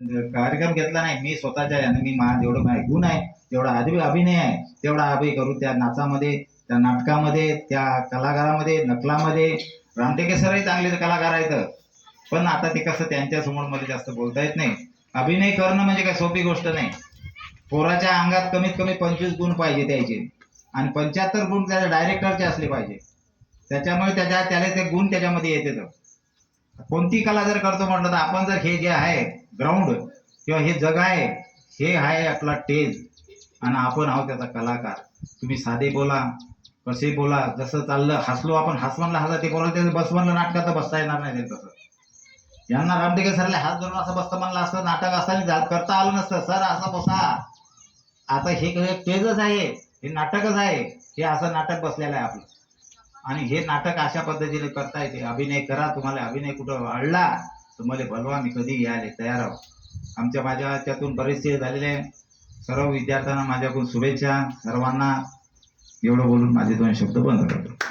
कार्यक्रम घेतला नाही. मी स्वतःच्या याने मी मा जेवढं माझे गुण आहे जेवढा अभि अभिनय आहे तेवढा अभय करून त्या नाचामध्ये त्या नाटकामध्ये त्या कलाकारामध्ये नकलामध्ये. रामटेके सरही चांगले कलाकार आहेत. पण आता ते कसं त्यांच्यासमोरमध्ये जास्त बोलता येत नाही. अभिनय करणं म्हणजे काय सोपी गोष्ट नाही. पोराच्या अंगात कमीत कमी पंचवीस गुण पाहिजे त्याचे. आणि पंच्याहत्तर गुण त्याच्या डायरेक्टरचे असले पाहिजे. त्याच्यामुळे त्याच्या त्याला ते गुण त्याच्यामध्ये येते कोणती कला जर करतो म्हटलं तर आपण जर हे जे आहे ग्राउंड किंवा हे जग आहे हे आहे आपला टेज. आणि आपण आहोत त्याचा कलाकार. तुम्ही साधे बोला कसे बोला जसं चाललं हसलो आपण हसवणला हसा ते बोला त्याचं बस म्हणलं नाटकात तर बसता येणार नाही तसं यांना रामटेके सरले हात धरून असं बसतं म्हणलं असं नाटक असताना जा- करता आलं नसतं. सर असं बसा. आता हे टेजच आहे हे नाटकच आहे हे असं नाटक बसलेलं आहे आपलं. आणि हे नाटक अशा पद्धतीने करता येते अभिनय करा तुम्हाला अभिनय कुठं अडला तुम्हाला मला बोलवा मी कधी यायला तयार आहो आमच्या माझ्या त्यातून बरेचसे झालेले आहे. सर्व विद्यार्थ्यांना माझ्याकडून शुभेच्छा सर्वांना एवढं बोलून माझे दोन शब्द बंद करतो